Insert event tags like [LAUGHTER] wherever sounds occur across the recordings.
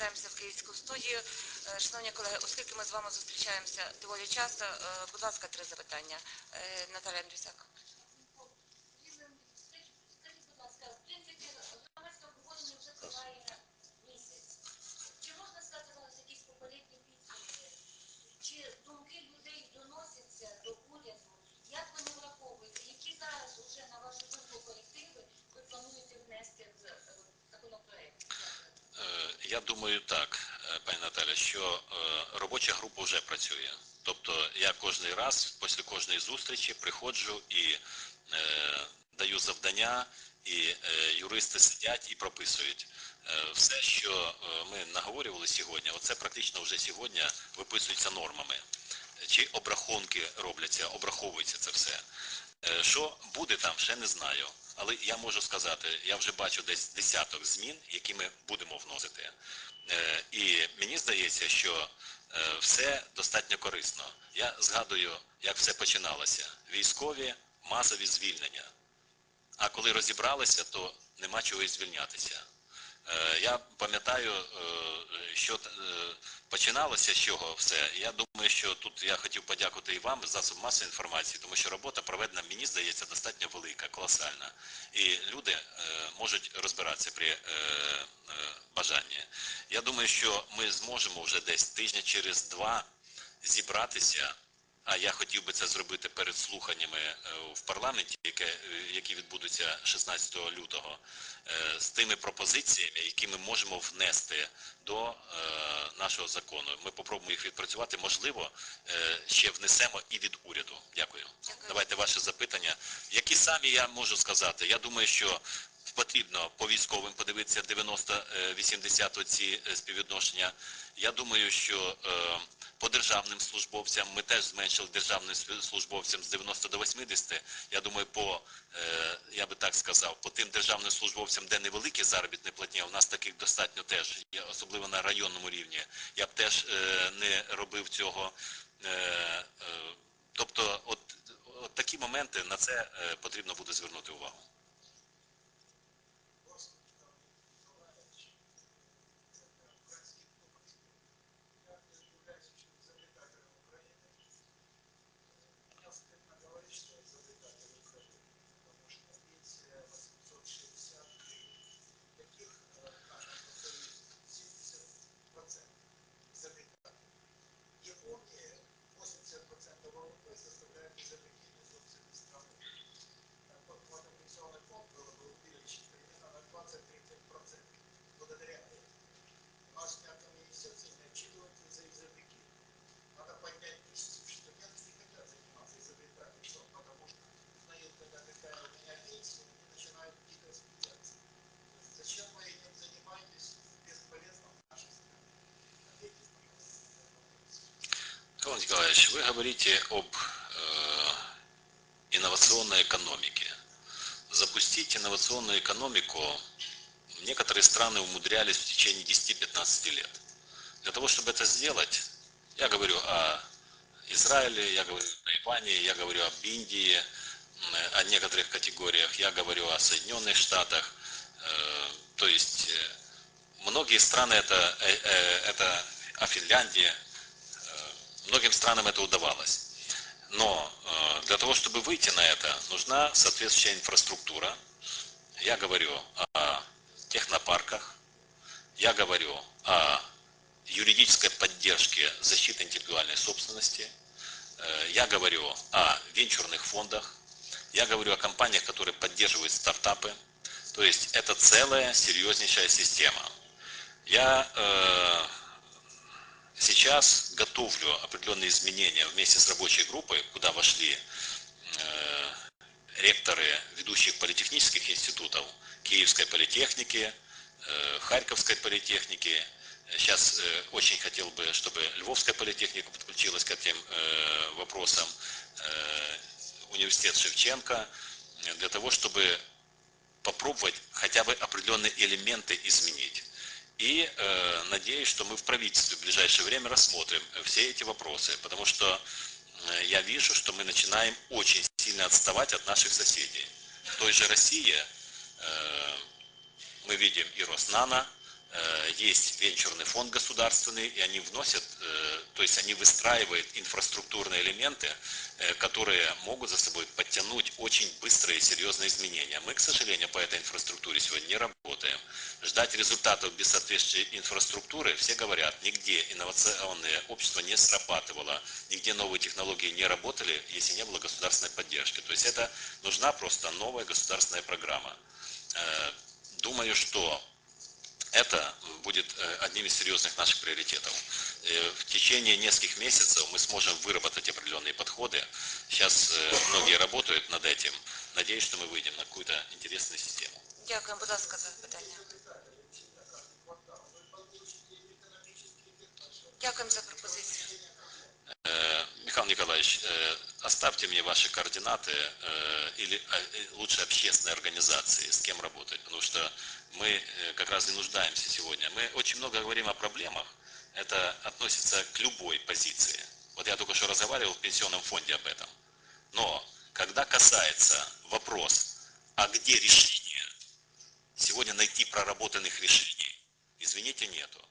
повертаємося в київську студію. Е, Шановні колеги, оскільки ми з вами зустрічаємося доволі часто, е, будь ласка, три запитання. Е, Наталя Андрюсяк. Я думаю так, е, пані Наталя, що е, робоча група вже працює. Тобто я кожен раз, після кожної зустрічі, приходжу і е, даю завдання, і е, юристи сидять і прописують. Е, все, що е, ми наговорювали сьогодні, оце практично вже сьогодні виписується нормами. Чи обрахунки робляться, обраховується це все. Що буде там, ще не знаю. Але я можу сказати, я вже бачу десь десяток змін, які ми будемо вносити. Е, І мені здається, що е, все достатньо корисно. Я згадую, як все починалося. Військові масові звільнення. А коли розібралися, то нема чого і звільнятися. Е, Я пам'ятаю, е, що е, починалося з чого все. Я думаю, що тут я хотів подякувати і вам, засоб масової інформації, тому що робота проведена, мені здається, достатньо велика, колосальна. І люди можуть розбиратися при бажанні. Я думаю, що ми зможемо вже десь тижня через два зібратися. А я хотів би це зробити перед слуханнями е, в парламенті, яке, е, які відбудуться 16 лютого, е, з тими пропозиціями, які ми можемо внести до нашого закону. Ми попробуємо їх відпрацювати. Можливо, ще внесемо і від уряду. Дякую. Дякую. Давайте ваше запитання. Які самі я можу сказати? Я думаю, що потрібно по військовим подивитися 90-80 ці е, співвідношення. Я думаю, що е, по державним службовцям ми теж зменшили державним службовцям з 90 до 80. Я думаю, по е, я би так сказав, по тим державним службовцям, де невеликі заробітні платні, у нас таких достатньо теж особливо на районному рівні. Я б теж е, не робив цього. Е, е, тобто, от, от такі моменти на це е, потрібно буде звернути увагу. Николаевич, вы говорите об э, инновационной экономике. Запустить инновационную экономику некоторые страны умудрялись в течение 10-15 лет. Для того, чтобы это сделать, я говорю о Израиле, я говорю о Тайване, я говорю об Индии, м, о некоторых категориях, я говорю о Соединенных Штатах. Э, то есть э, многие страны, это, э, э, это о Финляндии, э, многим странам это удавалось. Но э, для того, чтобы выйти на это, нужна соответствующая инфраструктура. Я говорю о технопарках, я говорю о юридической поддержке защиты интеллектуальной собственности, Э, я говорю о венчурных фондах, я говорю о компаниях, которые поддерживают стартапы. То есть это целая серьезнейшая система. Я э, сейчас готовлю определенные изменения вместе с рабочей группой, куда вошли э, ректоры ведущих политехнических институтов Киевской политехники, э, Харьковской политехники. Сейчас э, очень хотел бы, чтобы Львовская политехника подключилась к этим вопросам, университет Шевченко, для того, чтобы попробовать хотя бы определенные элементы изменить. И э, надеюсь, что мы в правительстве в ближайшее время рассмотрим все эти вопросы, потому что э, я вижу, что мы начинаем очень сильно отставать от наших соседей. В той же России э, мы видим и Роснано, э, есть венчурный фонд государственный, и они вносят, э, то есть они выстраивают инфраструктурные элементы, э, которые могут за собой подтянуть очень быстрые и серьезные изменения. Мы, к сожалению, по этой инфраструктуре сегодня не работаем. Ждать результатов без соответствующей инфраструктуры, все говорят, нигде инновационное общество не срабатывало, нигде новые технологии не работали, если не было государственной поддержки. То есть это нужна просто новая государственная программа. Э, Думаю, что это будет э, одним из серьезных наших приоритетов. Э, В течение нескольких месяцев мы сможем выработать определенные подходы. Сейчас э, многие работают над этим. Надеюсь, что мы выйдем на какую-то интересную систему. Дякую, будь ласка, за запитання. Дякуємо за пропозицію. Михаил Николаевич, оставьте мне ваши координаты э, или э, лучше общественные организации, с кем работать, потому что мы э, как раз и нуждаемся сегодня. Мы очень много говорим о проблемах, это относится к любой позиции. Вот я только что разговаривал в пенсионном фонде об этом. Но когда касается вопрос, а где решение, сегодня найти проработанных решений, извините, нету.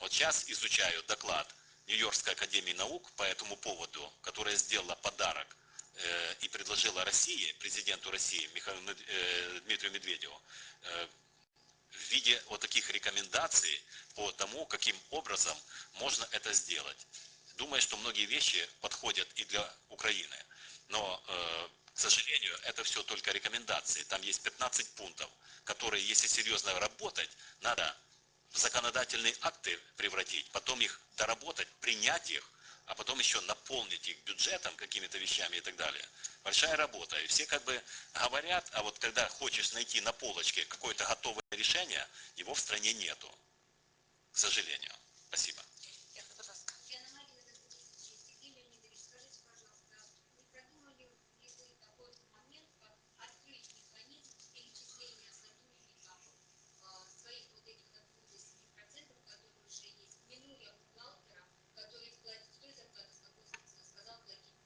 Вот сейчас изучаю доклад Нью-Йоркской академии наук по этому поводу, которая сделала подарок э, и предложила России, президенту России Михаилу э, Дмитрию Медведеву, э, в виде вот таких рекомендаций по тому, каким образом можно это сделать. Думаю, что многие вещи подходят и для Украины. Но, э, к сожалению, это все только рекомендации. Там есть 15 пунктов, которые, если серьезно работать, надо в законодательные акты превратить, потом их доработать, принять их, а потом еще наполнить их бюджетом, какими-то вещами и так далее. Большая работа. И все как бы говорят, а вот когда хочешь найти на полочке какое-то готовое решение, его в стране нету. К сожалению. Спасибо. Дякую, будь ласка. Татьяна Марина, Сергей Леонидович, скажите, пожалуйста, не продумали ли вы такой момент, как открыть механизм перечисления сотрудникам э, своих вот этих откуда 7%, которые уже есть, минуя бухгалтера, который платит с той зарплаты, с какой сказал платить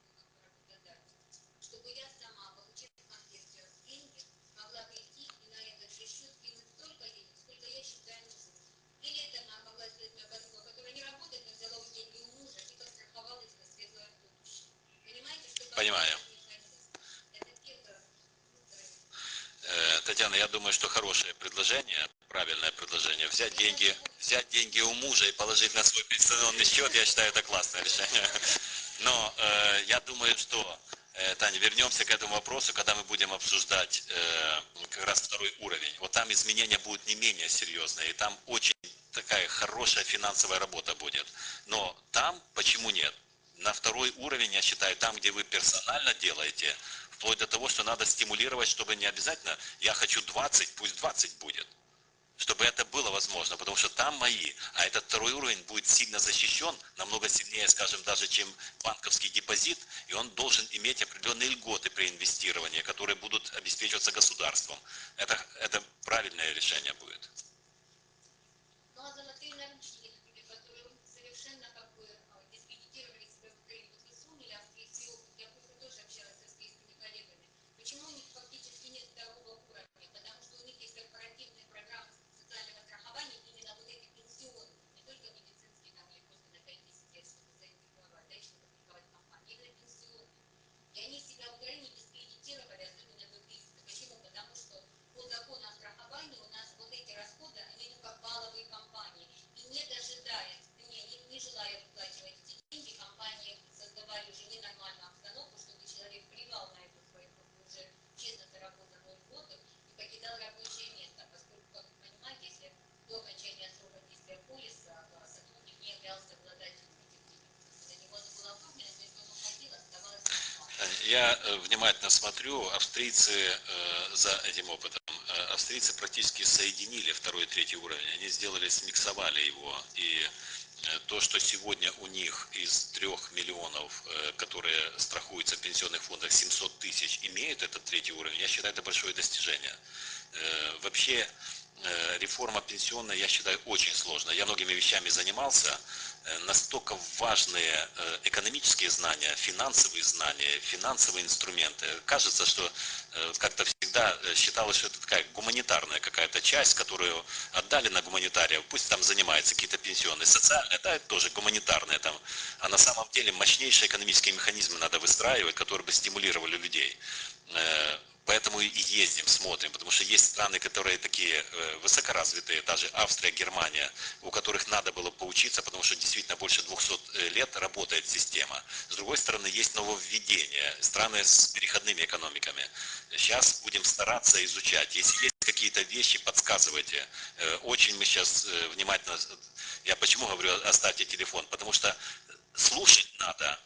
работодатель. Чтобы я сама, получив в конверте деньги, могла прийти и на этот же счет кинуть столько денег, сколько я считаю нужным. Или это она могла сделать моя подруга, которая не работает, но взяла у деньги у мужа и подстраховалась на светлое будущее. Понимаете, что Понимаю. механизм? Это первое. Второе. Татьяна, я думаю, что хорошее предложение, правильное предложение. Взять деньги, взять деньги у мужа и положить на свой пенсионный счет, я считаю, это классное решение. [LAUGHS] Но э, я думаю, что, э, Таня, вернемся к этому вопросу, когда мы будем обсуждать э, как раз второй уровень. Вот там изменения будут не менее серьезные, и там очень такая хорошая финансовая работа будет. Но там почему нет? На второй уровень, я считаю, там, где вы персонально делаете, вплоть до того, что надо стимулировать, чтобы не обязательно я хочу 20, пусть 20 будет. Чтобы это было возможно, потому что там мои, а этот второй уровень будет сильно защищен, намного сильнее, скажем, даже, чем банковский депозит, и он должен иметь определенные льготы при инвестировании, которые будут обеспечиваться государством. Это, это правильное решение будет. Ну а золотые наручники, например, которые вы совершенно как бы а, дискредитировали себя в Украине, вот вы сумели австрийский опыт, я просто тоже общалась с австрийскими коллегами. Почему у них фактически нет второго уровня? Потому что у них есть корпоративные программы социального страхования, именно вот эти пенсионные, не только медицинские, там, или просто на 5-10 лет, чтобы заинтегровать, да, и чтобы страховать компании, именно пенсионные. И они себя в Украине дискредитировали, особенно до кризиса. Почему? Потому что по закону о страховании у нас вот эти расходы, они ну как баловые компании. И не дожидаясь, не, желая выплачивать эти деньги, компании создавали уже ненормальную обстановку, чтобы человек плевал на эту свою уже честно заработанную льготу и покидал рабочее место, поскольку, как вы понимаете, если до окончания срока действия полиса а, сотрудник не являлся обладателем этих денег. За него было оформлено, но если он уходил, оставалось. Я э, внимательно смотрю, австрийцы э, за этим опытом, э, австрийцы практически соединили второй и третий уровень, они сделали, смиксовали его, и то, что сегодня у них из трех миллионов, э, которые страхуются в пенсионных фондах, 700 тысяч имеют этот третий уровень, я считаю, это большое достижение. Э, Вообще, э, реформа пенсионная, я считаю, очень сложная. Я многими вещами занимался. Э, Настолько важные э, экономические знания, финансовые знания, финансовые инструменты. Кажется, что э, как-то всегда э, считалось, что это такая гуманитарная какая-то часть, которую отдали на гуманитариев. Пусть там занимаются какие-то пенсионные. Социальные, да, это тоже гуманитарные там. А на самом деле мощнейшие экономические механизмы надо выстраивать, которые бы стимулировали людей. Э, Поэтому и ездим, смотрим, потому что есть страны, которые такие э, высокоразвитые, даже Австрия, Германия, у которых надо было поучиться, потому что действительно больше 200 лет работает система. С другой стороны, есть нововведения, страны с переходными экономиками. Сейчас будем стараться изучать. Если есть какие-то вещи, подсказывайте. Э, Очень мы сейчас э, внимательно... Я почему говорю, оставьте телефон? Потому что слушать надо.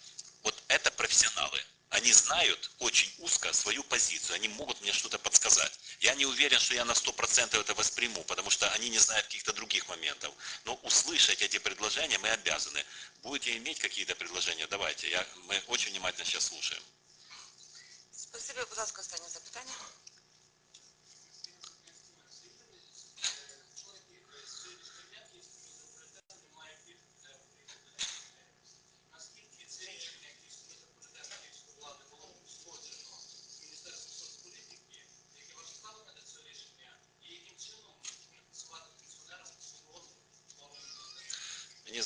Вот это профессионалы. Они знают очень узко свою позицию, они могут мне что-то подсказать. Я не уверен, что я на 100% это восприму, потому что они не знают каких-то других моментов. Но услышать эти предложения мы обязаны. Будете иметь какие-то предложения, давайте. Я, мы очень внимательно сейчас слушаем. Спасибі, будь ласка, останнє запитання.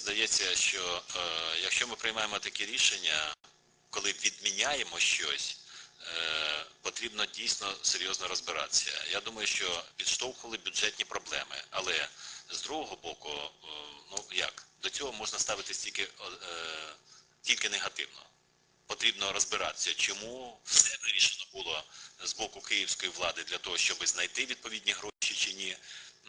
Здається, що е, якщо ми приймаємо такі рішення, коли відміняємо щось, е, потрібно дійсно серйозно розбиратися. Я думаю, що підштовхували бюджетні проблеми, але з другого боку, е, ну як, до цього можна ставитись тільки, е, тільки негативно. Потрібно розбиратися, чому все вирішено було з боку київської влади для того, щоб знайти відповідні гроші чи ні.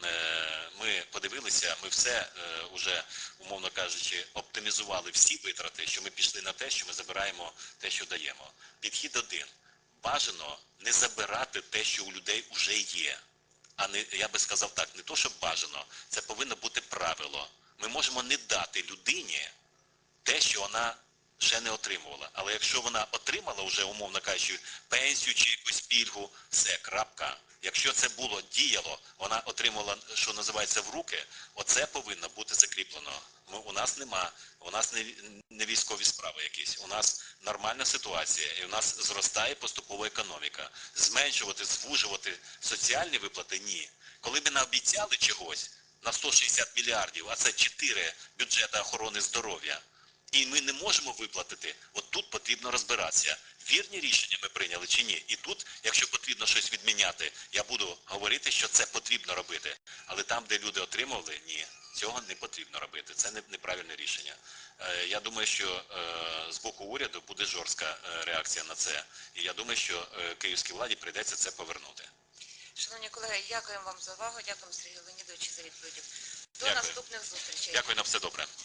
Е, Ми подивилися, ми все вже, умовно кажучи, оптимізували всі витрати, що ми пішли на те, що ми забираємо те, що даємо. Підхід один. Бажано не забирати те, що у людей вже є. А не, я би сказав так, не то, що бажано, це повинно бути правило. Ми можемо не дати людині те, що вона ще не отримувала. Але якщо вона отримала вже, умовно кажучи, пенсію чи якусь пільгу, все, крапка. Якщо це було діяло, вона отримала, що називається, в руки, оце повинно бути закріплено. Ми, у нас нема, у нас не, не військові справи якісь, у нас нормальна ситуація, і у нас зростає поступово економіка. Зменшувати, звужувати соціальні виплати – ні. Коли б наобіцяли чогось на 160 мільярдів, а це 4 бюджети охорони здоров'я, і ми не можемо виплатити, от тут потрібно розбиратися. Вірні рішення ми прийняли чи ні. І тут, якщо потрібно щось відміняти, я буду говорити, що це потрібно робити. Але там, де люди отримували, ні, цього не потрібно робити. Це неправильне рішення. Е, Я думаю, що е, з боку уряду буде жорстка е, реакція на це. І я думаю, що київській владі прийдеться це повернути. Шановні колеги, дякуємо вам за увагу, дякуємо Сергію Леонідовичу за відповіді. До Дякую. наступних зустрічей. Дякую на все добре.